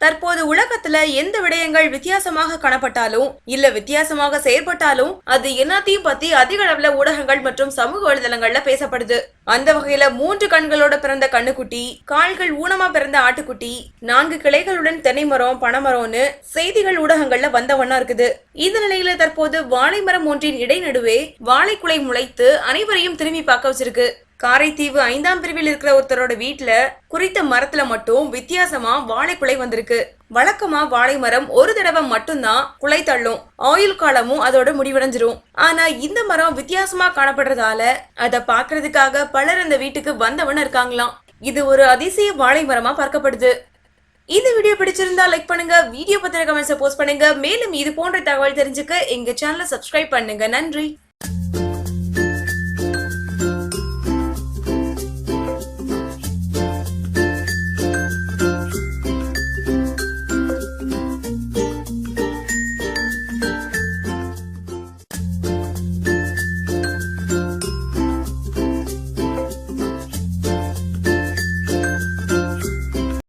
தற்போது உலகத்துல எந்த விடயங்கள் வித்தியாசமாக காணப்பட்டாலும் இல்ல வித்தியாசமாக செயற்பட்டாலும் அது எல்லாத்தையும் பத்தி அதிக அளவுல ஊடகங்கள் மற்றும் சமூக வலைதளங்கள்ல பேசப்படுது. அந்த வகையில மூன்று கண்களோட பிறந்த கண்ணுக்குட்டி கால்கள் ஊனமா பிறந்த ஆட்டுக்குட்டி நான்கு கிளைகளுடன் தென்னைமரம் பனைமரம்னு செய்திகள் ஊடகங்கள்ல வந்தவண்ணா இருக்குது. இந்த நிலையில தற்போது வாழை மரம் ஒன்றின் இடைநடுவே வாழைக்குலை முளைத்து அனைவரையும் திரும்பி பார்க்க வச்சிருக்கு. காரைத்தீவு ஐந்தாம் பிரிவில் இருக்கிற ஒருத்தரோட வீட்டுல குறித்த மரத்துல மட்டும் வித்தியாசமா வாழைக்குலை வந்திருக்கு. வழக்கமா வாழை மரம் ஒரு தடவை மட்டும்தான் குலை தள்ளும். ஆயுள் காலமும் அதோட முடிவடைஞ்சிரும். ஆனா இந்த மரம் வித்தியாசமா காணப்படுறதால அத பாக்குறதுக்காக பலர் அந்த வீட்டுக்கு வந்தவன இருக்காங்களாம். இது ஒரு அதிசய வாழை மரமா பார்க்கப்படுது. இந்த வீடியோ பிடிச்சிருந்தா லைக் பண்ணுங்க வீடியோ பத்திர கமெண்ட்ஸை போஸ்ட் பண்ணுங்க. மேலும் இது போன்ற தகவல் தெரிஞ்சுக்க எங்க சேனலை சப்ஸ்கிரைப் பண்ணுங்க. நன்றி.